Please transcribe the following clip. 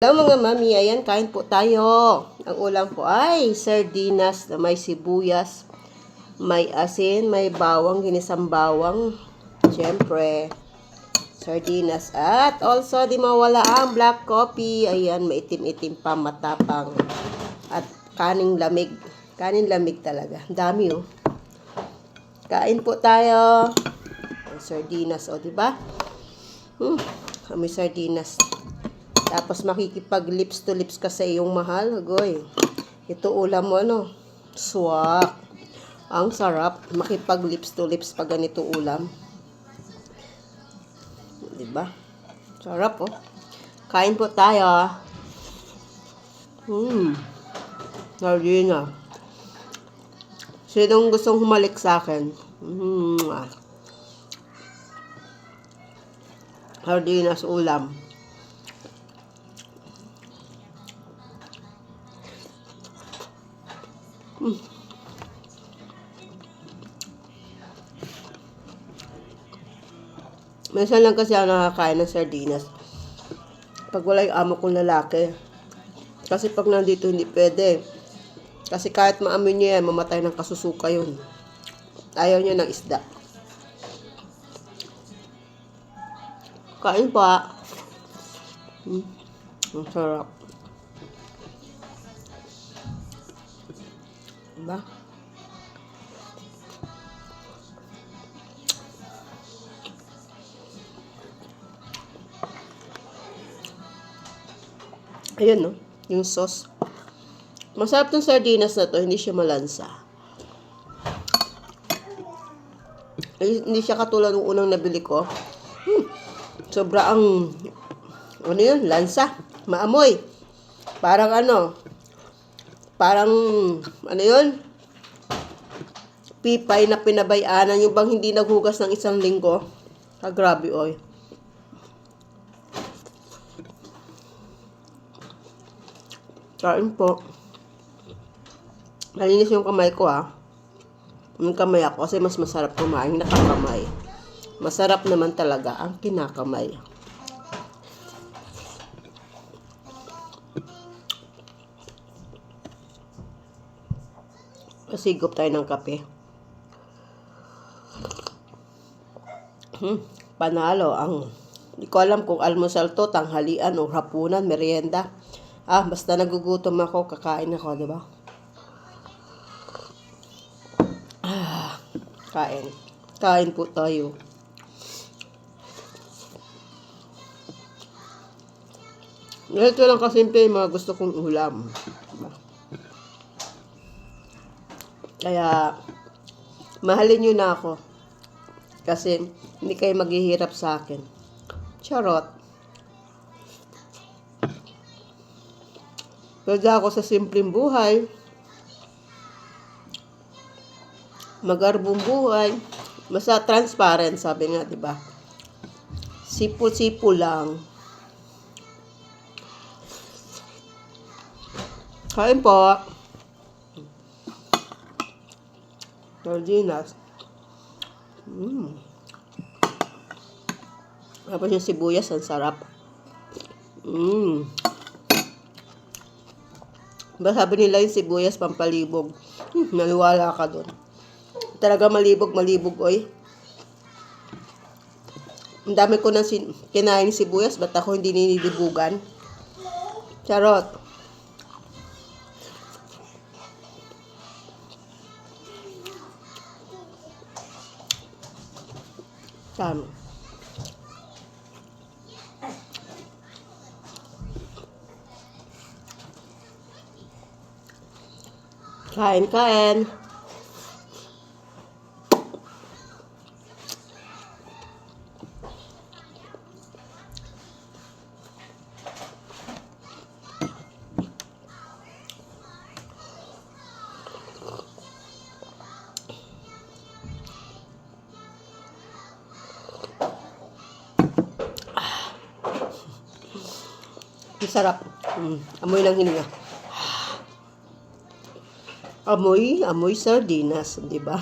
Hello mga mami, ayan, kain po tayo. Ang ulam po ay sardinas na may sibuyas, may asin, may bawang, ginisang bawang. Siyempre, sardinas. At also, di mawala ang black coffee. Ayan, maitim-itim pa, matapang. At kaning lamig. Kanin lamig talaga. Dami oh. Kain po tayo. Sardinas, o, di ba? Hmm, may sardinas. Tapos makikipag lips to lips ka sa iyong mahal, agoy. Ito ulam mo ano, swak. Ang sarap makipag lips to lips pag ganito ulam. 'Di ba? Sarap oh. Kain po tayo. Hmm. Sardina. Sinong gustong humalik sa akin? Hmm. Sardinas ulam. Minsan lang kasi ako nakakain ng sardinas. Pag wala yung amo kong lalaki. Kasi pag nandito hindi pwede. Kasi kahit maamoy niya yan, mamatay ng kasusuka yun. Ayaw niya ng isda. Kain pa. Hmm. Ang sarap. Diba? Ayan, no? Yung sauce. Masarap tong sardinas na to, hindi siya malansa. Ay, hindi siya katulad ng unang nabili ko. Hmm, sobra ang, ano yun, lansa. Maamoy. Parang ano, parang, ano yun, pipay na pinabayaanan, yung bang hindi naghugas ng isang linggo. Ah, grabe, oy. Kain po. Nalinis yung kamay ko ah. Yung kamay ako kasi mas masarap kumain nakakamay. Masarap naman talaga ang kinakamay. Pasigop tayo ng kape. Hmm, panalo ang hindi ko alam kung almusal to, tanghalian o hapunan, merienda. Ah, basta nagugutom ako, kakain ako, di ba? Ah, kain. Kain po tayo. Ito lang kasimple yung mga gusto kong ulam. Kaya, mahalin nyo na ako. Kasi, hindi kayo maghihirap sa akin. Charot. Pwede ako sa simpleng buhay. Magarbong buhay. Basta transparent, sabi nga, di ba? Sipo-sipo lang. Kain po. Sardinas. Mm. Tapos yung sibuyas, ang sarap. Mm. Sabi nila yung sibuyas pampalibog. Hmm, naliwala ka doon. Talaga malibog, malibog, oy. Ang dami ko nang sin- kinain sibuyas, ba't ako hindi ninidibugan? Charot. Tama. Kain, kain. Ang sarap. Mm, amoy ng hininga. Amoy, amoy sardinas, di ba?